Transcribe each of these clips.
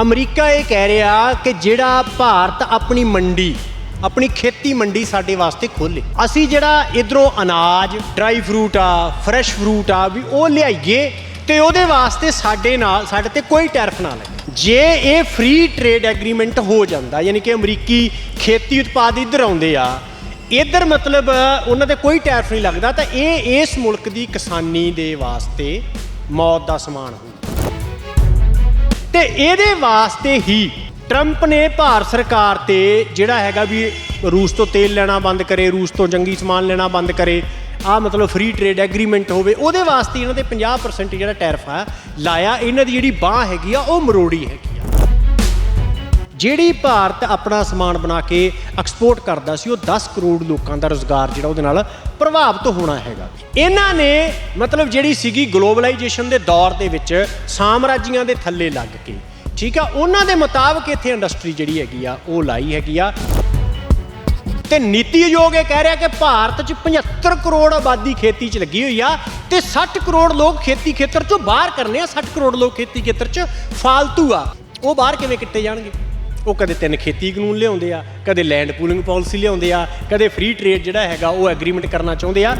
America ਇਹ ਕਹਿ ਰਿਹਾ ਕਿ ਜਿਹੜਾ ਭਾਰਤ ਆਪਣੀ ਮੰਡੀ, ਆਪਣੀ ਖੇਤੀ ਮੰਡੀ ਸਾਡੇ ਵਾਸਤੇ ਖੋਲੇ ਅਸੀਂ ਜਿਹੜਾ ਇਧਰੋਂ ਅਨਾਜ ਡਰਾਈ ਫਰੂਟ ਆ ਫਰੈਸ਼ ਫਰੂਟ ਆ ਵੀ ਉਹ ਲਿਆਈਏ ਤੇ ਉਹਦੇ ਵਾਸਤੇ ਸਾਡੇ ਨਾਲ, ਸਾਡੇ ਤੇ ਕੋਈ ਟੈਰਫ ਨਾ ਲੱਗੇ ਜੇ ਇਹ ਫ੍ਰੀ ਟ੍ਰੇਡ ਐਗਰੀਮੈਂਟ ਹੋ ਜਾਂਦਾ, ਯਾਨੀ ਕਿ ਅਮਰੀਕੀ ਖੇਤੀ ਉਤਪਾਦ ਇੱਧਰ ਆਉਂਦੇ ਆ, ਇੱਧਰ ਮਤਲਬ ਉਹਨਾਂ ਤੇ ਕੋਈ ਟੈਰਫ ਨਹੀਂ ਲੱਗਦਾ, ਤਾਂ ਇਹ ਇਸ ਮੁਲਕ ਦੀ ਕਿਸਾਨੀ ਦੇ ਵਾਸਤੇ ਮੌਤ ਦਾ ਸਮਾਨ ਹੋਊ ਤੇ ਇਹਦੇ ਵਾਸਤੇ ਹੀ ਟਰੰਪ ਨੇ ਭਾਰਤ ਸਰਕਾਰ ਤੇ ਜਿਹੜਾ ਹੈਗਾ ਵੀ ਰੂਸ ਤੋਂ ਤੇਲ ਲੈਣਾ ਬੰਦ ਕਰੇ, ਰੂਸ ਤੋਂ ਜੰਗੀ ਸਮਾਨ ਲੈਣਾ ਬੰਦ ਕਰੇ ਆ ਮਤਲਬ ਫ੍ਰੀ ਟ੍ਰੇਡ ਐਗਰੀਮੈਂਟ ਹੋਵੇ, ਉਹਦੇ ਵਾਸਤੇ ਇਹਨਾਂ 'ਤੇ 50% ਜਿਹੜਾ ਟੈਰਫ ਆ, ਲਾਇਆ, ਇਹਨਾਂ ਦੀ ਜਿਹੜੀ ਬਾਹ ਹੈਗੀ ਆ, ਉਹ ਮਰੋੜੀ ਹੈਗੀ ਆ। ਜਿਹੜੀ ਭਾਰਤ ਆਪਣਾ ਸਮਾਨ ਬਣਾ ਕੇ ਐਕਸਪੋਰਟ ਕਰਦਾ ਸੀ, ਉਹ 10 ਕਰੋੜ ਲੋਕਾਂ ਦਾ ਰੋਜ਼ਗਾਰ ਜਿਹੜਾ ਉਹਦੇ ਨਾਲ ਪ੍ਰਭਾਵਿਤ ਹੋਣਾ ਹੈਗਾ। ਇਹਨਾਂ ਨੇ ਮਤਲਬ ਜਿਹੜੀ ਸੀਗੀ ਗਲੋਬਲਾਈਜੇਸ਼ਨ ਦੇ ਦੌਰ ਦੇ ਵਿੱਚ ਸਾਮਰਾਜੀਆਂ ਦੇ ਥੱਲੇ ਲੱਗ ਕੇ, ਠੀਕ ਆ? ਉਹਨਾਂ ਦੇ ਮੁਤਾਬਕ ਇੱਥੇ ਇੰਡਸਟਰੀ ਜਿਹੜੀ ਹੈਗੀ ਆ, ਉਹ ਲਾਈ ਹੈਗੀ ਆ। ਤੇ ਨੀਤੀ ਆਯੋਗ ਇਹ ਕਹਿ ਰਿਹਾ ਕਿ ਭਾਰਤ 'ਚ 75 ਕਰੋੜ ਆਬਾਦੀ ਖੇਤੀ 'ਚ ਲੱਗੀ ਹੋਈ ਆ ਤੇ 60 ਕਰੋੜ ਲੋਕ ਖੇਤੀ ਖੇਤਰ 'ਚੋਂ ਬਾਹਰ ਕਰਨੇ ਆ 60 ਕਰੋੜ ਲੋਕ ਖੇਤੀ ਖੇਤਰ 'ਚ ਫਾਲਤੂ ਆ। ਉਹ ਬਾਹਰ ਕਿਵੇਂ ਕਿੱਤੇ ਜਾਣਗੇ? ਉਹ ਕਦੇ ਤਿੰਨ ਖੇਤੀ ਕਾਨੂੰਨ ਲਿਆਉਂਦੇ ਆ, ਕਦੇ ਲੈਂਡ ਪੂਲਿੰਗ ਪਾਲਿਸੀ ਲਿਆਉਂਦੇ ਆ, ਕਦੇ ਫ੍ਰੀ ਟ੍ਰੇਡ ਜਿਹੜਾ ਹੈਗਾ ਉਹ ਐਗਰੀਮੈਂਟ ਕਰਨਾ ਚਾਹੁੰਦੇ ਆ।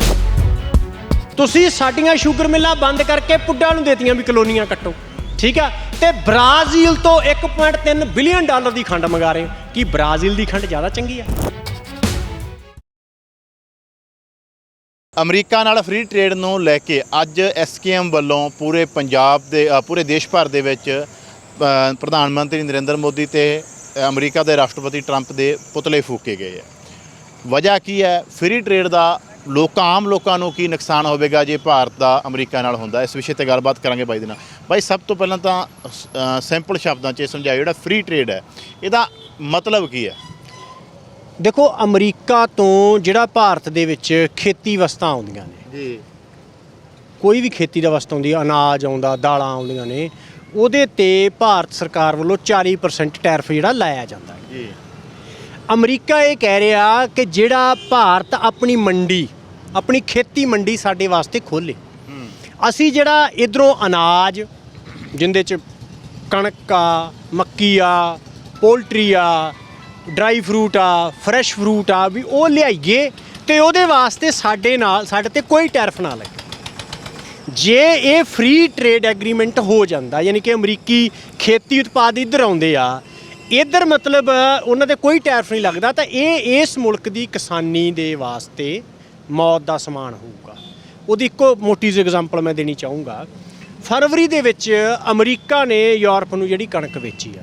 ਤੁਸੀਂ ਸਾਡੀਆਂ ਸ਼ੂਗਰ ਮਿੱਲਾਂ ਬੰਦ ਕਰਕੇ ਪੁੱਡਾਂ ਨੂੰ ਦੇਤੀਆਂ ਵੀ ਕਲੋਨੀਆਂ ਕੱਟੋ, ਠੀਕ ਆ? ਤੇ ਬ੍ਰਾਜ਼ੀਲ ਤੋਂ 1.3 ਬਿਲੀਅਨ ਡਾਲਰ ਦੀ ਖੰਡ ਮੰਗਾ ਰਹੇ ਹੋ। ਕੀ ਬ੍ਰਾਜ਼ੀਲ ਦੀ ਖੰਡ ਜ਼ਿਆਦਾ ਚੰਗੀ ਆ? ਅਮਰੀਕਾ ਨਾਲ ਫ੍ਰੀ ਟ੍ਰੇਡ ਨੂੰ ਲੈ ਕੇ ਅੱਜ ਐਸਕੇਐਮ ਵੱਲੋਂ ਪੂਰੇ ਪੰਜਾਬ ਦੇ ਪੂਰੇ ਦੇਸ਼ ਭਰ ਦੇ ਵਿੱਚ ਪ੍ਰਧਾਨ ਮੰਤਰੀ ਨਰਿੰਦਰ ਮੋਦੀ ਤੇ ਅਮਰੀਕਾ ਦੇ ਰਾਸ਼ਟਰਪਤੀ ਟਰੰਪ ਦੇ ਪੁਤਲੇ ਫੂਕੇ ਗਏ ਹੈ। ਵਜ੍ਹਾ ਕੀ ਹੈ? ਫ੍ਰੀ ਟ੍ਰੇਡ ਦਾ ਲੋਕਾਂ ਆਮ ਲੋਕਾਂ ਨੂੰ ਕੀ ਨੁਕਸਾਨ ਹੋਵੇਗਾ ਜੇ ਭਾਰਤ ਦਾ ਅਮਰੀਕਾ ਨਾਲ ਹੁੰਦਾ? ਇਸ ਵਿਸ਼ੇ ਤੇ ਗੱਲਬਾਤ ਕਰਾਂਗੇ ਬਾਈ ਦੇ ਨਾਲ। ਬਾਈ ਸਭ ਤੋਂ ਪਹਿਲਾਂ ਤਾਂ ਸਿੰਪਲ ਸ਼ਬਦਾਂ 'ਚ ਸਮਝਾਇਓ ਜਿਹੜਾ ਫ੍ਰੀ ਟ੍ਰੇਡ ਹੈ ਇਹਦਾ ਮਤਲਬ ਕੀ ਹੈ? ਦੇਖੋ ਅਮਰੀਕਾ ਤੋਂ ਜਿਹੜਾ ਭਾਰਤ ਦੇ ਵਿੱਚ ਖੇਤੀ ਵਸਤਾਂ ਆਉਂਦੀਆਂ ਨੇ ਜੀ। ਕੋਈ ਵੀ ਖੇਤੀ ਦਾ ਵਸਤ ਆਉਂਦੀ ਅਨਾਜ ਆਉਂਦਾ ਦਾਲਾਂ ਆਉਂਦੀਆਂ ਨੇ ਉਹਦੇ ਤੇ ਭਾਰਤ ਸਰਕਾਰ ਵੱਲੋਂ 40% ਟੈਰਿਫ ਜਿਹੜਾ ਲਾਇਆ ਜਾਂਦਾ ਹੈ। ਜੀ। ਅਮਰੀਕਾ ਇਹ ਕਹਿ ਰਿਹਾ ਕਿ ਜਿਹੜਾ ਭਾਰਤ ਆਪਣੀ ਮੰਡੀ ਆਪਣੀ ਖੇਤੀ ਮੰਡੀ ਸਾਡੇ ਵਾਸਤੇ ਖੋਲੇ ਅਸੀਂ ਜਿਹੜਾ ਇਧਰੋਂ ਅਨਾਜ ਜਿੰਦੇ ਚ ਕਣਕ ਆ ਮੱਕੀ ਆ ਪੋਲਟਰੀ ਆ ਡਰਾਈ ਫਰੂਟ ਆ ਫਰੈਸ਼ ਫਰੂਟ ਆ ਵੀ ਉਹ ਲਿਆਈਏ ਤੇ ਉਹਦੇ ਵਾਸਤੇ ਸਾਡੇ ਨਾਲ ਸਾਡੇ ਤੇ ਕੋਈ ਟੈਰਿਫ ਨਾ ਲੱਗੇ। ਜੇ ਇਹ ਫ੍ਰੀ ਟ੍ਰੇਡ ਐਗਰੀਮੈਂਟ ਹੋ ਜਾਂਦਾ, ਯਾਨੀ ਕਿ ਅਮਰੀਕੀ ਖੇਤੀ ਉਤਪਾਦ ਇੱਧਰ ਆਉਂਦੇ ਆ, ਇੱਧਰ ਮਤਲਬ ਉਹਨਾਂ ਤੇ ਕੋਈ ਟੈਰਫ ਨਹੀਂ ਲੱਗਦਾ, ਤਾਂ ਇਹ, ਇਸ ਮੁਲਕ ਦੀ ਕਿਸਾਨੀ ਦੇ ਵਾਸਤੇ ਮੌਤ ਦਾ ਸਮਾਨ ਹੋਊਗਾ। ਉਹਦੀ ਇੱਕੋ ਮੋਟੀ ਜਿਹੀ ਐਗਜ਼ਾਮਪਲ ਮੈਂ ਦੇਣੀ ਚਾਹੂੰਗਾ। ਫਰਵਰੀ ਦੇ ਵਿੱਚ ਅਮਰੀਕਾ ਨੇ ਯੂਰਪ ਨੂੰ ਜਿਹੜੀ ਕਣਕ ਵੇਚੀ ਆ,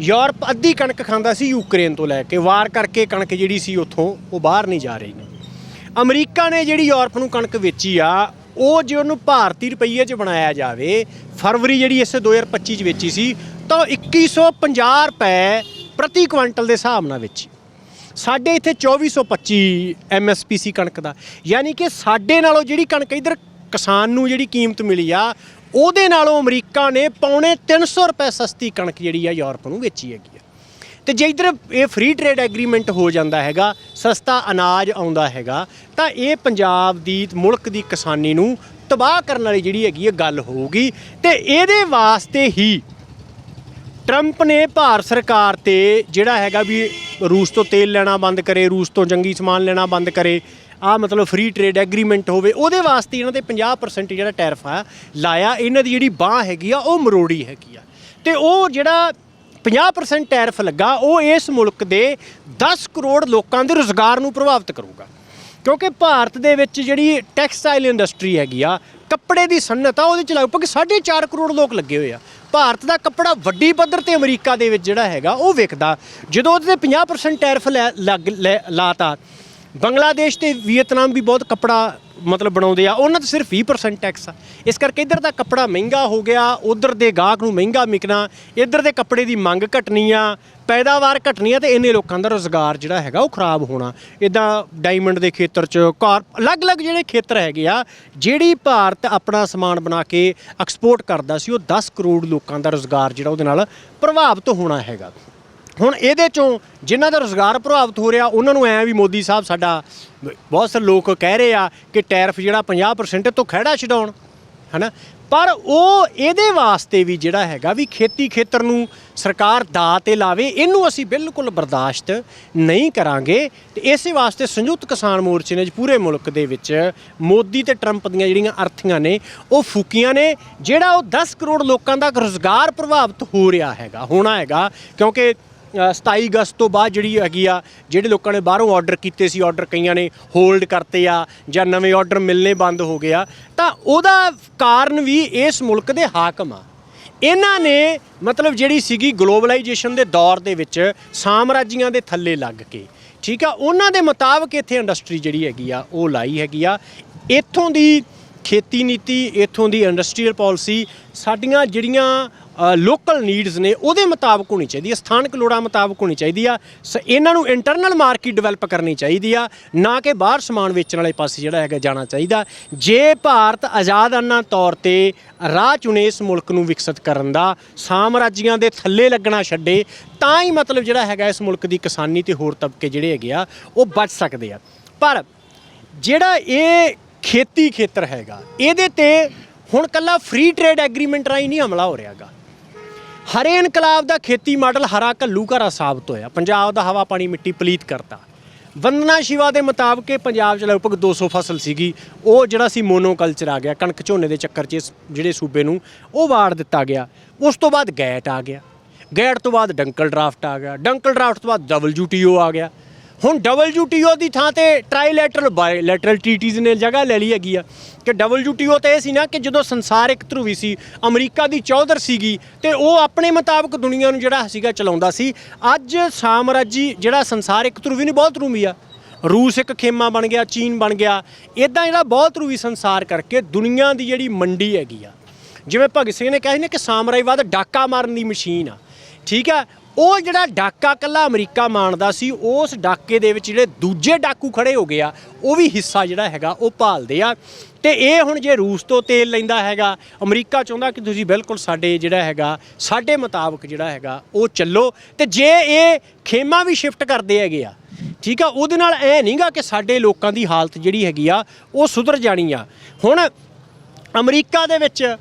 ਯੂਰਪ ਅੱਧੀ ਕਣਕ ਖਾਂਦਾ ਸੀ ਯੂਕਰੇਨ ਤੋਂ ਲੈ ਕੇ, ਵਾਰ ਕਰਕੇ ਕਣਕ ਜਿਹੜੀ ਸੀ ਉੱਥੋਂ ਉਹ ਬਾਹਰ ਨਹੀਂ ਜਾ ਰਹੀ। ਅਮਰੀਕਾ ਨੇ ਜਿਹੜੀ ਯੂਰਪ ਨੂੰ ਕਣਕ ਵੇਚੀ ਆ ਉਹ ਜੇ ਉਹਨੂੰ ਭਾਰਤੀ ਰੁਪਈਏ 'ਚ ਬਣਾਇਆ ਜਾਵੇ, ਫਰਵਰੀ ਜਿਹੜੀ ਇਸੇ 2025 'ਚ ਵੇਚੀ ਸੀ, ਤਾਂ 2150 ਰੁਪਏ ਪ੍ਰਤੀ ਕੁਇੰਟਲ ਦੇ ਹਿਸਾਬ ਨਾਲ ਵੇਚੀ। ਸਾਡੇ ਇੱਥੇ 2425 ਐਮਐਸਪੀ ਸੀ ਕਣਕ ਦਾ। ਯਾਨੀ ਕਿ ਸਾਡੇ ਨਾਲੋਂ ਜਿਹੜੀ ਕਣਕ ਇਧਰ ਕਿਸਾਨ ਨੂੰ ਜਿਹੜੀ ਕੀਮਤ ਮਿਲੀ ਆ, ਉਹਦੇ ਨਾਲੋਂ ਅਮਰੀਕਾ ਨੇ ਪੌਣੇ 300 ਰੁਪਏ ਸਸਤੀ ਕਣਕ ਜਿਹੜੀ ਆ ਯੂਰਪ ਨੂੰ ਵੇਚੀ ਹੈਗੀ ਆ। ਤੇ ਜੇ ਇਧਰ ਇਹ ਫ੍ਰੀ ਟ੍ਰੇਡ ਐਗਰੀਮੈਂਟ ਹੋ ਜਾਂਦਾ ਹੈਗਾ, ਸਸਤਾ ਅਨਾਜ ਆਉਂਦਾ ਹੈਗਾ, ਤਾਂ ਇਹ ਪੰਜਾਬ ਦੀ, ਮੁਲਕ ਦੀ ਕਿਸਾਨੀ ਨੂੰ ਤਬਾਹ ਕਰਨ ਵਾਲੀ ਜਿਹੜੀ ਹੈਗੀ ਇਹ ਗੱਲ ਹੋਊਗੀ ਤੇ ਇਹਦੇ ਵਾਸਤੇ ਹੀ ਟਰੰਪ ਨੇ ਭਾਰਤ ਸਰਕਾਰ ਤੇ ਜਿਹੜਾ ਹੈਗਾ ਵੀ ਰੂਸ ਤੋਂ ਤੇਲ ਲੈਣਾ ਬੰਦ ਕਰੇ, ਰੂਸ ਤੋਂ ਜੰਗੀ ਸਮਾਨ ਲੈਣਾ ਬੰਦ ਕਰੇ ਆ ਮਤਲਬ ਫ੍ਰੀ ਟ੍ਰੇਡ ਐਗਰੀਮੈਂਟ ਹੋਵੇ, ਉਹਦੇ ਵਾਸਤੇ ਇਹਨਾਂ 'ਤੇ 50% ਜਿਹੜਾ ਟੈਰਫ ਆ ਲਾਇਆ, ਇਹਨਾਂ ਦੀ ਜਿਹੜੀ ਬਾਹ ਹੈਗੀ ਆ, ਉਹ ਮਰੋੜੀ ਹੈਗੀ ਆ। ਤੇ ਉਹ ਜਿਹੜਾ 50% ਟੈਰਫ ਲੱਗਾ, ਉਹ ਇਸ ਮੁਲਕ ਦੇ 10 ਕਰੋੜ ਲੋਕਾਂ ਦੇ ਰੋਜ਼ਗਾਰ ਨੂੰ ਪ੍ਰਭਾਵਿਤ ਕਰੂਗਾ। ਕਿਉਂਕਿ ਭਾਰਤ ਦੇ ਵਿੱਚ ਜਿਹੜੀ ਟੈਕਸਟਾਈਲ ਇੰਡਸਟਰੀ ਹੈਗੀ ਆ, ਕੱਪੜੇ ਦੀ ਸਨਅਤ ਆ, ਉਹਦੇ ਚ ਲਗਭਗ 4.5 ਕਰੋੜ ਲੋਕ ਲੱਗੇ ਹੋਏ ਆ। ਭਾਰਤ ਦਾ ਕੱਪੜਾ ਵੱਡੀ ਪੱਧਰ ਤੇ ਅਮਰੀਕਾ ਦੇ ਵਿੱਚ ਜਿਹੜਾ ਹੈਗਾ, ਉਹ ਵਿਕਦਾ। ਜਦੋਂ ਉਹਦੇ ਤੇ 50% ਟੈਰਫ ਲੈ- ਲੱਗ, ਲੈ- ਲਾਤਾ ਬੰਗਲਾਦੇਸ਼ ਤੇ ਵੀਅਤਨਾਮ ਵੀ ਬਹੁਤ ਕੱਪੜਾ ਮਤਲਬ ਬਣਾਉਂਦੇ ਆ, ਉਹਨਾਂ ਤੇ ਸਿਰਫ 20% ਟੈਕਸ ਆ। ਇਸ ਕਰਕੇ ਇੱਧਰ ਦਾ ਕੱਪੜਾ ਮਹਿੰਗਾ ਹੋ ਗਿਆ, ਉਧਰ ਦੇ ਗਾਹਕ ਨੂੰ ਮਹਿੰਗਾ ਮਿਕਣਾ, ਇੱਧਰ ਦੇ ਕੱਪੜੇ ਦੀ ਮੰਗ ਘਟਣੀ ਆ, ਪੈਦਾਵਾਰ ਘਟਣੀ ਆ ਤੇ ਇੰਨੇ ਲੋਕਾਂ ਦਾ ਰੋਜ਼ਗਾਰ ਜਿਹੜਾ ਹੈਗਾ ਉਹ ਖਰਾਬ ਹੋਣਾ। ਇਦਾਂ ਡਾਇਮੰਡ ਦੇ ਖੇਤਰ 'ਚ ਕਾਰ ਅਲੱਗ-ਅਲੱਗ ਜਿਹੜੇ ਖੇਤਰ ਹੈਗੇ ਆ, ਜਿਹੜੀ ਭਾਰਤ ਆਪਣਾ ਸਮਾਨ ਬਣਾ ਕੇ ਐਕਸਪੋਰਟ ਕਰਦਾ ਸੀ, ਉਹ 10 ਕਰੋੜ ਲੋਕਾਂ ਦਾ ਰੋਜ਼ਗਾਰ ਜਿਹੜਾ ਉਹਦੇ ਨਾਲ ਪ੍ਰਭਾਵਿਤ ਹੋਣਾ ਹੈਗਾ। ਹੁਣ ਇਹਦੇ ਚੋਂ ਜਿਨ੍ਹਾਂ ਦਾ ਰੋਜ਼ਗਾਰ ਪ੍ਰਭਾਵਿਤ ਹੋ ਰਿਹਾ, ਉਹਨਾਂ ਨੂੰ ਐ ਵੀ ਮੋਦੀ ਸਾਹਿਬ ਸਾਡਾ, ਬਹੁਤ ਸਾਰੇ ਲੋਕ ਕਹਿ ਰਹੇ ਆ ਕਿ ਟੈਰਫ ਜਿਹੜਾ 50% ਤੋਂ ਖਹਿੜਾ ਛਡਾਉਣ, ਹਨਾ? ਪਰ ਉਹ ਇਹਦੇ ਵਾਸਤੇ ਵੀ ਜਿਹੜਾ ਹੈਗਾ ਵੀ ਖੇਤੀ ਖੇਤਰ ਨੂੰ ਸਰਕਾਰ ਦਾ ਤੇ ਲਾਵੇ, ਇਹਨੂੰ ਅਸੀਂ ਬਿਲਕੁਲ ਬਰਦਾਸ਼ਤ ਨਹੀਂ ਕਰਾਂਗੇ। ਤੇ ਇਸੇ ਵਾਸਤੇ ਸੰਯੁਕਤ ਕਿਸਾਨ ਮੋਰਚੇ ਨੇ ਪੂਰੇ ਮੁਲਕ ਦੇ ਵਿੱਚ ਮੋਦੀ ਤੇ ਟਰੰਪ ਦੀਆਂ ਜਿਹੜੀਆਂ ਅਰਥੀਆਂ ਨੇ, ਉਹ ਫੂਕੀਆਂ ਨੇ, ਜਿਹੜਾ ਉਹ 10 ਕਰੋੜ ਲੋਕਾਂ ਦਾ ਰੋਜ਼ਗਾਰ ਪ੍ਰਭਾਵਿਤ ਹੋ ਰਿਹਾ ਹੈਗਾ, ਹੋਣਾ ਹੈਗਾ। ਕਿਉਂਕਿ 27 ਅਗਸਤ ਤੋਂ ਬਾਅਦ ਜਿਹੜੀ ਹੈਗੀ ਆ, ਜਿਹੜੇ ਲੋਕਾਂ ਨੇ ਬਾਹਰੋਂ ਆਰਡਰ ਕੀਤੇ ਸੀ ਆਰਡਰ ਕਈਆਂ ਨੇ ਹੋਲਡ ਕਰਤੇ ਆ ਜਾਂ ਨਵੇਂ ਆਰਡਰ ਮਿਲਨੇ ਬੰਦ ਹੋ ਗਏ ਆ, ਤਾਂ ਉਹਦਾ ਕਾਰਨ ਵੀ ਇਸ ਮੁਲਕ ਦੇ ਹਾਕਮ ਆ। ਇਹਨਾਂ ਨੇ ਮਤਲਬ ਜਿਹੜੀ ਸੀਗੀ ਗਲੋਬਲਾਈਜੇਸ਼ਨ ਦੇ ਦੌਰ ਦੇ ਵਿੱਚ ਸਾਮਰਾਜੀਆਂ ਦੇ ਥੱਲੇ ਲੱਗ ਕੇ, ਠੀਕ ਆ, ਉਹਨਾਂ ਦੇ ਮੁਤਾਬਕ ਇੱਥੇ ਇੰਡਸਟਰੀ ਜਿਹੜੀ ਹੈਗੀ ਆ, ਉਹ ਲਾਈ ਹੈਗੀ ਆ। ਇੱਥੋਂ ਦੀ ਖੇਤੀ ਨੀਤੀ, ਇੱਥੋਂ ਦੀ ਇੰਡਸਟਰੀਅਲ ਪਾਲਿਸੀ ਸਾਡੀਆਂ ਜਿਹੜੀਆਂ ਲੋਕਲ ਨੀਡਸ ਨੇ, ਉਹਦੇ ਮੁਤਾਬਕ ਹੋਣੀ ਚਾਹੀਦੀ ਹੈ ਸਥਾਨਕ ਲੋੜਾਂ ਮੁਤਾਬਕ ਹੋਣੀ ਚਾਹੀਦੀ ਆ। ਸ, ਇਹਨਾਂ ਨੂੰ ਇੰਟਰਨਲ ਮਾਰਕੀਟ ਡਿਵੈਲਪ ਕਰਨੀ ਚਾਹੀਦੀ ਆ, ਨਾ ਕਿ ਬਾਹਰ ਸਮਾਨ ਵੇਚਣ ਵਾਲੇ ਪਾਸੇ ਜਿਹੜਾ ਹੈਗਾ ਜਾਣਾ ਚਾਹੀਦਾ। ਜੇ ਭਾਰਤ ਆਜ਼ਾਦਾਨਾ ਤੌਰ ਤੇ ਰਾਹ ਚੁਣੇ ਇਸ ਮੁਲਕ ਨੂੰ ਵਿਕਸਿਤ ਕਰਨ ਦਾ, ਸਾਮਰਾਜੀਆਂ ਦੇ ਥੱਲੇ ਲੱਗਣਾ ਛੱਡੇ, ਤਾਂ ਹੀ ਮਤਲਬ ਜਿਹੜਾ ਹੈਗਾ ਇਸ ਮੁਲਕ ਦੀ ਕਿਸਾਨੀ ਤੇ ਹੋਰ ਤਬਕੇ ਜਿਹੜੇ ਹੈਗੇ ਆ, ਉਹ ਬਚ ਸਕਦੇ ਆ। ਪਰ ਜਿਹੜਾ ਇਹ ਖੇਤੀ ਖੇਤਰ ਹੈਗਾ, ਇਹਦੇ ਤੇ ਹੁਣ ਕੱਲਾ ਫ੍ਰੀ ਟ੍ਰੇਡ ਐਗਰੀਮੈਂਟ ਰਾਹੀਂ ਨਹੀਂ ਹਮਲਾ ਹੋ ਰਿਹਾਗਾ ਹਰੇ ਇਨਕਲਾਬ ਦਾ ਖੇਤੀ ਮਾਡਲ ਹਰਾ ਘੱਲੂ ਘਰਾ ਸਾਬਤ ਹੋਇਆ। ਪੰਜਾਬ ਦਾ ਹਵਾ ਪਾਣੀ ਮਿੱਟੀ ਪਲੀਤ ਕਰਤਾ। ਵੰਦਨਾ ਸ਼ਿਵਾ ਦੇ ਮੁਤਾਬਕ ਪੰਜਾਬ 'ਚ ਲਗਭਗ 200 ਫਸਲ ਸੀਗੀ। ਉਹ ਜਿਹੜਾ ਸੀ ਮੋਨੋਕਲਚਰ ਆ ਗਿਆ। ਕਣਕ ਝੋਨੇ ਦੇ ਚੱਕਰ 'ਚ ਇਸ ਜਿਹੜੇ ਸੂਬੇ ਨੂੰ ਉਹ ਵਾੜ ਦਿੱਤਾ ਗਿਆ। ਉਸ ਤੋਂ ਬਾਅਦ ਗੈਟ ਆ ਗਿਆ। ਗੈਟ ਤੋਂ ਬਾਅਦ ਡੰਕਲ ਡਰਾਫਟ ਆ ਗਿਆ। ਡੰਕਲ ਡਰਾਫਟ ਤੋਂ ਬਾਅਦ WTO ਆ ਗਿਆ। ਹੁਣ WTO ਦੀ ਥਾਂ ਤੇ ਟ੍ਰਾਈਲੈਟਰਲ ਬਾਇਲੈਟਰਲ ਟ੍ਰੀਟੀਜ਼ ਨੇ ਜਗ੍ਹਾ ਲੈ ਲਈ ਹੈਗੀ ਆ ਕਿ WTO ਤੇ ਇਹ ਸੀ ਨਾ ਕਿ ਜਦੋਂ ਸੰਸਾਰ ਇੱਕ ਧਰੂਵੀ ਸੀ, ਅਮਰੀਕਾ ਦੀ ਚੌਧਰ ਸੀਗੀ ਤੇ ਉਹ ਆਪਣੇ ਮੁਤਾਬਕ ਦੁਨੀਆ ਨੂੰ ਜਿਹੜਾ ਸੀਗਾ ਚਲਾਉਂਦਾ ਸੀ। ਅੱਜ ਸਾਮਰਾਜੀ ਜਿਹੜਾ ਸੰਸਾਰ ਇੱਕ ਧਰੂਵੀ ਨਹੀਂ, ਬਹੁਤ ਧਰੂਵੀ ਆ। ਰੂਸ ਇੱਕ ਖੇਮਾ ਬਣ ਗਿਆ, ਚੀਨ ਬਣ ਗਿਆ। ਇਦਾਂ ਜਿਹੜਾ ਬਹੁਤ ਧਰੂਵੀ ਸੰਸਾਰ ਕਰਕੇ ਦੁਨੀਆ ਦੀ ਜਿਹੜੀ ਮੰਡੀ ਹੈਗੀ ਆ। ਜਿਵੇਂ ਭਗਤ ਸਿੰਘ ਨੇ ਕਿਹਾ ਸੀ ਨਾ ਕਿ ਸਾਮਰਾਜਵਾਦ ਡਾਕਾ ਮਾਰਨ ਦੀ ਮਸ਼ੀਨ ਆ। ਠੀਕ ਹੈ ਉਹ ਜਿਹੜਾ ਡਾਕਾ ਕੱਲਾ ਅਮਰੀਕਾ ਮਾਣਦਾ ਸੀ, ਉਸ ਡਾਕੇ ਦੇ ਵਿੱਚ ਜਿਹੜੇ ਦੂਜੇ ਡਾਕੂ ਖੜੇ ਹੋ ਗਏ ਆ, ਉਹ ਵੀ ਹਿੱਸਾ ਜਿਹੜਾ ਹੈਗਾ, ਉਹ ਭਾਲਦੇ ਆ। ਤੇ ਇਹ ਹੁਣ ਜੇ ਰੂਸ ਤੋਂ ਤੇਲ ਲੈਂਦਾ ਹੈਗਾ, ਅਮਰੀਕਾ ਚਾਹੁੰਦਾ ਕਿ ਤੁਸੀਂ ਬਿਲਕੁਲ ਸਾਡੇ ਜਿਹੜਾ ਹੈਗਾ, ਸਾਡੇ ਮੁਤਾਬਕ ਜਿਹੜਾ ਹੈਗਾ, ਉਹ ਚੱਲੋ। ਤੇ ਜੇ ਇਹ ਖੇਮਾ ਵੀ ਸ਼ਿਫਟ ਕਰਦੇ ਹੈਗੇ ਆ, ਠੀਕ ਆ, ਉਹਦੇ ਨਾਲ ਐ ਨਹੀਂਗਾ ਕਿ ਸਾਡੇ ਲੋਕਾਂ ਦੀ ਹਾਲਤ ਜਿਹੜੀ ਹੈਗੀ ਆ, ਉਹ ਸੁਧਰ ਜਾਣੀ ਆ। ਹੁਣ ਅਮਰੀਕਾ ਦੇ ਵਿੱਚ,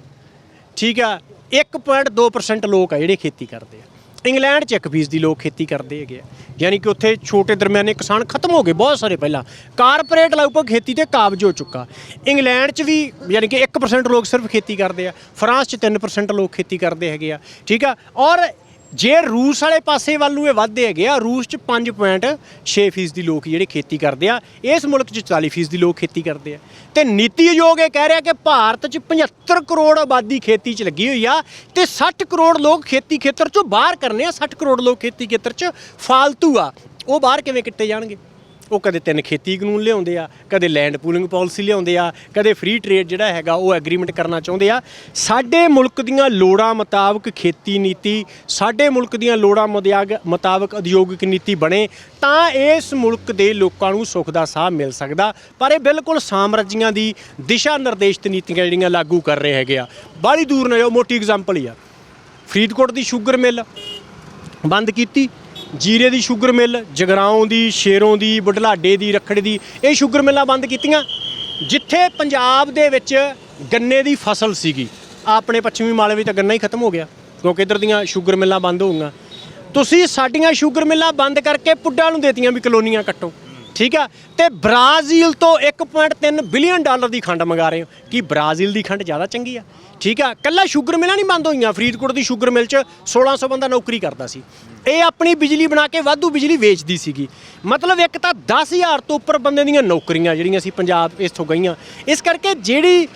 ਠੀਕ ਆ 1.2% ਲੋਕ ਆ ਜਿਹੜੇ ਖੇਤੀ ਕਰਦੇ ਆ। ਇੰਗਲੈਂਡ 'ਚ 1% ਦੀ ਲੋਕ ਖੇਤੀ ਕਰਦੇ ਹੈਗੇ ਆ। ਯਾਨੀ ਕਿ ਉੱਥੇ ਛੋਟੇ ਦਰਮਿਆਨੇ ਕਿਸਾਨ ਖਤਮ ਹੋ ਗਏ ਬਹੁਤ ਸਾਰੇ ਪਹਿਲਾਂ। ਕਾਰਪੋਰੇਟ ਲਗਭਗ ਖੇਤੀ ਤੇ ਕਾਬਜ ਹੋ ਚੁੱਕਾ। ਇੰਗਲੈਂਡ 'ਚ ਵੀ ਯਾਨੀ ਕਿ 1% ਲੋਕ ਸਿਰਫ ਖੇਤੀ ਕਰਦੇ ਆ। ਫਰਾਂਸ 'ਚ 3% ਲੋਕ ਖੇਤੀ ਕਰਦੇ ਹੈਗੇ ਆ। ਠੀਕ ਆ? ਔਰ ਜੇ ਰੂਸ ਵਾਲੇ ਪਾਸੇ ਵੱਲ ਨੂੰ ਇਹ ਵੱਧਦੇ ਹੈਗੇ ਆ, ਰੂਸ 'ਚ 5.6% ਦੀ ਲੋਕ ਜਿਹੜੇ ਖੇਤੀ ਕਰਦੇ ਆ, ਇਸ ਮੁਲਕ 'ਚ 40% ਦੀ ਲੋਕ ਖੇਤੀ ਕਰਦੇ ਆ। ਤੇ ਨੀਤੀ ਆਯੋਗ ਇਹ ਕਹਿ ਰਿਹਾ ਕਿ ਭਾਰਤ 'ਚ 75 ਕਰੋੜ ਆਬਾਦੀ ਖੇਤੀ 'ਚ ਲੱਗੀ ਹੋਈ ਆ ਤੇ 60 ਕਰੋੜ ਲੋਕ ਖੇਤੀ ਖੇਤਰ 'ਚੋਂ ਬਾਹਰ ਕਰਨੇ ਆ 60 ਕਰੋੜ ਲੋਕ ਖੇਤੀ ਖੇਤਰ 'ਚ ਫਾਲਤੂ ਆ। ਉਹ ਬਾਹਰ ਕਿਵੇਂ ਕਿੱਤੇ ਜਾਣਗੇ? ਉਹ ਕਦੇ ਤਿੰਨ ਖੇਤੀ ਕਾਨੂੰਨ ਲਿਆਉਂਦੇ ਆ, ਕਦੇ ਲੈਂਡ ਪੂਲਿੰਗ ਪਾਲਿਸੀ ਲਿਆਉਂਦੇ ਆ, ਕਦੇ ਫ੍ਰੀ ਟ੍ਰੇਡ ਜਿਹੜਾ ਹੈਗਾ ਉਹ ਐਗਰੀਮੈਂਟ ਕਰਨਾ ਚਾਹੁੰਦੇ ਆ। ਸਾਡੇ ਮੁਲਕ ਦੀਆਂ ਲੋੜਾਂ ਮੁਤਾਬਕ ਖੇਤੀ ਨੀਤੀ, ਸਾਡੇ ਮੁਲਕ ਦੀਆਂ ਲੋੜਾਂ ਮੁਦਿਆਗ ਮੁਤਾਬਕ ਉਦਯੋਗਿਕ ਨੀਤੀ ਬਣੇ, ਤਾਂ ਇਸ ਮੁਲਕ ਦੇ ਲੋਕਾਂ ਨੂੰ ਸੁੱਖ ਦਾ ਸਾਹ ਮਿਲ ਸਕਦਾ। ਪਰ ਇਹ ਬਿਲਕੁਲ ਸਾਮਰਾਜੀਆਂ ਦੀ ਦਿਸ਼ਾ ਨਿਰਦੇਸ਼ਿਤ ਨੀਤੀਆਂ ਜਿਹੜੀਆਂ ਲਾਗੂ ਕਰ ਰਹੇ ਹੈਗੇ ਆ। ਬਾਹਲੀ ਦੂਰ ਨਾ ਜਾਓ ਮੋਟੀ ਐਗਜ਼ਾਮਪਲ ਹੀ ਆ। ਫਰੀਦਕੋਟ ਦੀ ਸ਼ੂਗਰ ਮਿਲ ਬੰਦ ਕੀਤੀ ਜੀਰੇ ਦੀ ਸ਼ੂਗਰ ਮਿਲ, ਜਗਰਾਉਂ ਦੀ, ਸ਼ੇਰੋਂ ਦੀ, ਬੁਢਲਾਡੇ ਦੀ, ਰਖੜੇ ਦੀ, ਇਹ ਸ਼ੂਗਰ ਮਿੱਲਾਂ ਬੰਦ ਕੀਤੀਆਂ। ਜਿੱਥੇ ਪੰਜਾਬ ਦੇ ਵਿੱਚ ਗੰਨੇ ਦੀ ਫਸਲ ਸੀਗੀ ਆਪਣੇ ਪੱਛਮੀ ਮਾਲਵੇ ਤਾਂ ਗੰਨਾ ਹੀ ਖਤਮ ਹੋ ਗਿਆ, ਕਿਉਂਕਿ ਇਧਰ ਦੀਆਂ ਸ਼ੂਗਰ ਮਿੱਲਾਂ ਬੰਦ ਹੋ ਗਈਆਂ ਤੁਸੀਂ ਸਾਡੀਆਂ ਸ਼ੂਗਰ ਮਿੱਲਾਂ ਬੰਦ ਕਰਕੇ ਪੁੱਡਾਂ ਨੂੰ ਦੇਤੀਆਂ ਵੀ ਕਲੋਨੀਆਂ ਕੱਟੋ। ਠੀਕ ਆ? ਤੇ ਬ੍ਰਾਜ਼ੀਲ ਤੋਂ 1.3 ਬਿਲੀਅਨ ਡਾਲਰ ਦੀ ਖੰਡ ਮੰਗਾ ਰਹੇ ਹੋ। ਕੀ ਬ੍ਰਾਜ਼ੀਲ ਦੀ ਖੰਡ ਜ਼ਿਆਦਾ ਚੰਗੀ ਆ? ਠੀਕ ਆ? ਕੱਲਾ ਸ਼ੂਗਰ ਮਿਲਾਂ ਨਹੀਂ ਬੰਦ ਹੋਈਆਂ। ਫਰੀਦਕੋਟ ਦੀ ਸ਼ੂਗਰ ਮਿਲ 'ਚ 1600 ਬੰਦਾ ਨੌਕਰੀ ਕਰਦਾ ਸੀ। ਇਹ ਆਪਣੀ ਬਿਜਲੀ ਬਣਾ ਕੇ ਵਾਧੂ ਬਿਜਲੀ ਵੇਚਦੀ ਸੀਗੀ। ਮਤਲਬ ਇੱਕ ਤਾਂ 10000 ਤੋਂ ਉੱਪਰ ਬੰਦੇ ਦੀਆਂ ਨੌਕਰੀਆਂ ਜਿਹੜੀਆਂ ਸੀ ਪੰਜਾਬ ਇਸ ਤੋਂ ਗਈਆਂ। ਇਸ ਕਰਕੇ ਜਿਹੜੀ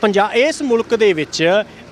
ਪੰਜਾਬ ਇਸ ਮੁਲਕ ਦੇ ਵਿੱਚ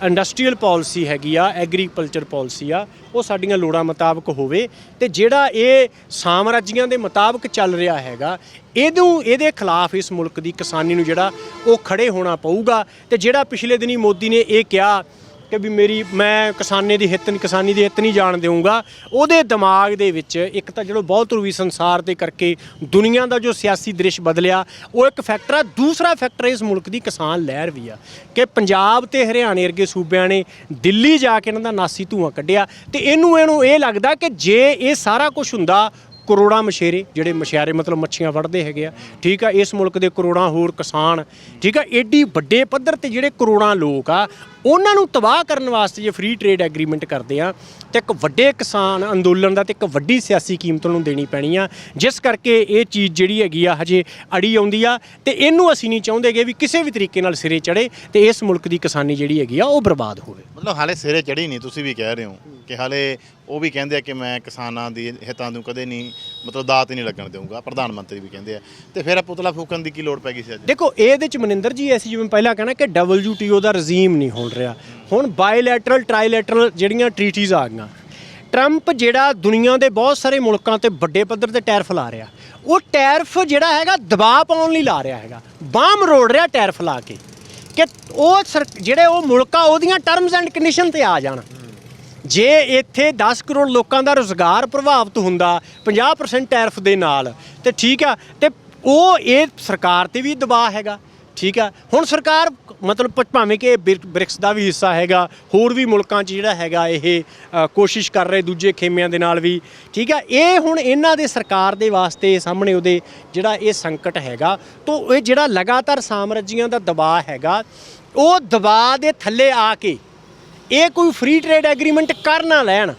ਇੰਡਸਟਰੀਅਲ ਪਾਲਿਸੀ ਹੈਗੀ ਆ, ਐਗਰੀਕਲਚਰ ਪਾਲਿਸੀ ਆ, ਉਹ ਸਾਡੀਆਂ ਲੋੜਾਂ ਮੁਤਾਬਕ ਹੋਵੇ ਤੇ ਜਿਹੜਾ ਇਹ ਸਾਮਰਾਜੀਆਂ ਦੇ ਮੁਤਾਬਕ ਚੱਲ ਰਿਹਾ ਹੈਗਾ ਇਹਨੂੰ ਇਹਦੇ ਖਿਲਾਫ ਇਸ ਮੁਲਕ ਦੀ ਕਿਸਾਨੀ ਨੂੰ ਜਿਹੜਾ ਉਹ ਖੜੇ ਹੋਣਾ ਪਊਗਾ ਤੇ ਜਿਹੜਾ ਪਿਛਲੇ ਦਿਨੀ ਮੋਦੀ ਨੇ ਇਹ ਕਿਹਾ ਕਿ ਵੀ ਮੇਰੀ, ਮੈਂ ਕਿਸਾਨੇ ਦੀ ਹਿੱਤ ਨਹੀਂ ਕਿਸਾਨੀ ਦੀ ਹਿੱਤ ਨਹੀਂ ਜਾਣ ਦੇਵਾਂਗਾ ਉਹਦੇ ਦਿਮਾਗ ਦੇ ਵਿੱਚ ਇੱਕ ਤਾਂ ਜਿਹੜਾ ਬਹੁਤ ਰੂਵੀ ਸੰਸਾਰ ਦੇ ਕਰਕੇ ਦੁਨੀਆ ਦਾ ਜੋ ਸਿਆਸੀ ਦ੍ਰਿਸ਼ ਬਦਲਿਆ, ਉਹ ਇੱਕ ਫੈਕਟਰ ਆ। ਦੂਸਰਾ ਫੈਕਟਰ ਇਸ ਮੁਲਕ ਦੀ ਕਿਸਾਨ ਲਹਿਰ ਵੀ ਆ ਕਿ ਪੰਜਾਬ ਤੇ ਹਰਿਆਣੇ ਵਰਗੇ ਸੂਬਿਆਂ ਨੇ ਦਿੱਲੀ ਜਾ ਕੇ ਇਹਨਾਂ ਦਾ ਨਾਸੀ ਧੂਆਂ ਕੱਢਿਆ ਤੇ ਇਹਨੂੰ ਇਹਨੂੰ ਇਹ ਲੱਗਦਾ ਕਿ ਜੇ ਇਹ ਸਾਰਾ ਕੁਝ ਹੁੰਦਾ ਕਰੋੜਾਂ ਮਛੇਰੇ, ਜਿਹੜੇ ਮਛਿਆਰੇ ਮਤਲਬ ਮੱਛੀਆਂ ਵੜਦੇ ਹੈਗੇ ਆ। ਠੀਕ ਆ, ਇਸ ਮੁਲਕ ਦੇ ਕਰੋੜਾਂ ਹੋਰ ਕਿਸਾਨ, ਠੀਕ ਆ, ਏਡੀ ਵੱਡੇ ਪੱਧਰ ਤੇ ਜਿਹੜੇ ਕਰੋੜਾਂ ਲੋਕ ਆ, ਉਹਨਾਂ ਨੂੰ ਤਬਾਹ ਕਰਨ ਵਾਸਤੇ ਜੇ ਫ੍ਰੀ ਟ੍ਰੇਡ ਐਗਰੀਮੈਂਟ ਕਰਦੇ ਆ ਤੇ ਇੱਕ ਵੱਡੇ ਕਿਸਾਨ ਅੰਦੋਲਨ ਦਾ ਤੇ ਇੱਕ ਵੱਡੀ ਸਿਆਸੀ ਕੀਮਤ ਨੂੰ ਦੇਣੀ ਪੈਣੀ ਆ। ਜਿਸ ਕਰਕੇ ਇਹ ਚੀਜ਼ ਜਿਹੜੀ ਹੈਗੀ ਆ, ਹਜੇ ਅੜੀ ਆਉਂਦੀ ਆ ਤੇ ਇਹਨੂੰ ਅਸੀਂ ਨਹੀਂ ਚਾਹੁੰਦੇਗੇ ਵੀ ਕਿਸੇ ਵੀ ਤਰੀਕੇ ਨਾਲ ਸਿਰੇ ਚੜੇ ਤੇ ਇਸ ਮੁਲਕ ਦੀ ਕਿਸਾਨੀ ਜਿਹੜੀ ਹੈਗੀ ਆ, ਉਹ ਬਰਬਾਦ ਹੋਵੇ। ਮਤਲਬ ਹਾਲੇ ਸਿਰੇ ਚੜੀ ਨਹੀਂ, ਤੁਸੀਂ ਵੀ ਕਹਿ ਰਹੇ ਹੋ ਕਿ ਹਾਲੇ ਉਹ ਵੀ ਕਹਿੰਦੇ ਆ ਕਿ ਮੈਂ ਕਿਸਾਨਾਂ ਦੀ ਹਿੱਤਾਂ ਨੂੰ ਕਦੇ ਨਹੀਂ ਮਤਲਬ ਦਾਤ ਹੀ ਨਹੀਂ ਲੱਗਣ ਦੇਵਾਂਗਾ ਪ੍ਰਧਾਨ ਮੰਤਰੀ ਵੀ ਕਹਿੰਦੇ ਆ। ਤੇ ਫਿਰ ਇਹ ਪੁਤਲਾ ਫੂਕਣ ਦੀ ਕੀ ਲੋੜ ਪੈ ਗਈ ਸੀ ਅੱਜ? ਦੇਖੋ ਇਹਦੇ ਚ ਮਨਿੰਦਰ ਜੀ, ਅਸੀਂ ਜਿਵੇਂ ਪਹਿਲਾਂ ਕਹਿਣਾ ਕਿ WTO ਦਾ ਰਜੀਮ ਨਹੀਂ ਹੋਣ ਰਿਹਾ। ਹੁਣ ਬਾਇਲੈਟਰਲ ਟ੍ਰਾਈਲੈਟਰਲ ਜਿਹੜੀਆਂ ਟ੍ਰੀਟੀਜ਼ ਆ ਗਈਆਂ। ਟਰੰਪ ਜਿਹੜਾ ਦੁਨੀਆ ਦੇ ਬਹੁਤ ਸਾਰੇ ਮੁਲਕਾਂ ਤੇ ਵੱਡੇ ਪੱਧਰ ਤੇ ਟੈਰਫ ਲਾ ਰਿਹਾ। ਉਹ ਟੈਰਫ ਜਿਹੜਾ ਹੈਗਾ, ਦਬਾਅ ਪਾਉਣ ਲਈ ਲਾ ਰਿਹਾ ਹੈਗਾ। ਬਾਹ ਮਰੋੜ ਰਿਹਾ ਟੈਰਫ ਲਾ ਕੇ ਕਿ ਉਹ ਸਰ- ਜਿਹੜੇ ਉਹ ਮੁਲਕਾਂ, ਉਹਦੀਆਂ ਟਰਮਸ ਐਂਡ ਕੰਡੀਸ਼ਨ ਤੇ ਆ ਜਾਣ। ਜੇ ਇੱਥੇ 10 ਕਰੋੜ ਲੋਕਾਂ ਦਾ ਰੋਜ਼ਗਾਰ ਪ੍ਰਭਾਵਿਤ ਹੁੰਦਾ 50% ਟੈਰਫ ਦੇ ਨਾਲ, ਤੇ ਠੀਕ ਆ, ਤੇ ਉਹ ਇਹ ਸਰਕਾਰ ਤੇ ਵੀ ਦਬਾਅ ਹੈਗਾ, ਠੀਕ ਆ। ਹੁਣ ਸਰਕਾਰ ਮਤਲਬ ਭਾਵੇਂ ਕਿ ਇਹ ਬ੍ਰਿਕਸ ਦਾ ਵੀ ਹਿੱਸਾ ਹੈਗਾ, ਹੋਰ ਵੀ ਮੁਲਕਾਂ 'ਚ ਜਿਹੜਾ ਹੈਗਾ ਇਹ ਕੋਸ਼ਿਸ਼ ਕਰ ਰਹੇ ਦੂਜੇ ਖੇਮਿਆਂ ਦੇ ਨਾਲ ਵੀ, ਠੀਕ ਆ। ਇਹ ਹੁਣ ਇਹਨਾਂ ਦੇ ਸਰਕਾਰ ਦੇ ਵਾਸਤੇ ਸਾਹਮਣੇ ਉਹਦੇ ਜਿਹੜਾ ਇਹ ਸੰਕਟ ਹੈਗਾ, ਤੋਂ ਇਹ ਜਿਹੜਾ ਲਗਾਤਾਰ ਸਾਮਰਾਜੀਆਂ ਦਾ ਦਬਾਅ ਹੈਗਾ, ਉਹ ਦਬਾਅ ਦੇ ਥੱਲੇ ਆ ਕੇ ਇਹ ਕੋਈ ਫ੍ਰੀ ਟ੍ਰੇਡ ਐਗਰੀਮੈਂਟ ਕਰ ਨਾ ਲੈਣ,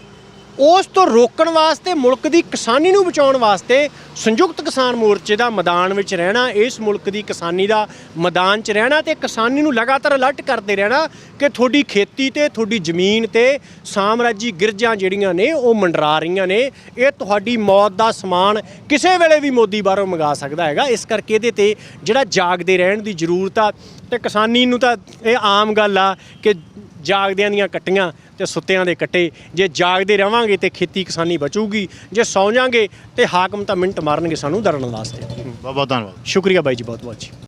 ਉਸ ਤੋਂ ਰੋਕਣ ਵਾਸਤੇ ਮੁਲਕ ਦੀ ਕਿਸਾਨੀ ਨੂੰ ਬਚਾਉਣ ਵਾਸਤੇ ਸੰਯੁਕਤ ਕਿਸਾਨ ਮੋਰਚੇ ਦਾ ਮੈਦਾਨ ਵਿੱਚ ਰਹਿਣਾ, ਇਸ ਮੁਲਕ ਦੀ ਕਿਸਾਨੀ ਦਾ ਮੈਦਾਨ 'ਚ ਰਹਿਣਾ ਤੇ ਕਿਸਾਨੀ ਨੂੰ ਲਗਾਤਾਰ ਅਲਰਟ ਕਰਦੇ ਰਹਿਣਾ ਕਿ ਤੁਹਾਡੀ ਖੇਤੀ ਤੇ, ਤੁਹਾਡੀ ਜ਼ਮੀਨ ਤੇ ਸਾਮਰਾਜੀ ਗਿਰਜਾਂ ਜਿਹੜੀਆਂ ਨੇ ਉਹ ਮੰਡਰਾ ਰਹੀਆਂ ਨੇ, ਇਹ ਤੁਹਾਡੀ ਮੌਤ ਦਾ ਸਮਾਨ ਕਿਸੇ ਵੇਲੇ ਵੀ ਮੋਦੀ ਬਾਹਰੋਂ ਮੰਗਾ ਸਕਦਾ ਹੈਗਾ। ਇਸ ਕਰਕੇ ਇਹਦੇ ਤੇ ਜਿਹੜਾ ਜਾਗਦੇ ਰਹਿਣ ਦੀ ਜ਼ਰੂਰਤ ਆ ਤੇ ਕਿਸਾਨੀ ਨੂੰ ਤਾਂ ਇਹ ਆਮ ਗੱਲ ਆ ਕਿ ਜਾਗਦਿਆਂ ਦੀਆਂ ਕੱਟੀਆਂ ਤੇ ਸੁੱਤਿਆਂ ਦੇ ਕੱਟੇ। ਜੇ ਜਾਗਦੇ ਰਵਾਂਗੇ ਤੇ ਖੇਤੀ ਕਿਸਾਨੀ ਬਚੂਗੀ। ਜੇ ਸੌਂ ਜਾਾਂਗੇ ਤੇ ਹਾਕਮ ਤਾਂ ਮਿੰਟ ਮਾਰਨਗੇ ਸਾਨੂੰ ਦਰਨ ਵਾਸਤੇ। ਬਹੁਤ ਬਹੁਤ ਧੰਨਵਾਦ। ਸ਼ੁਕਰੀਆ ਬਾਈ ਜੀ ਬਹੁਤ ਬਹੁਤ ਜੀ।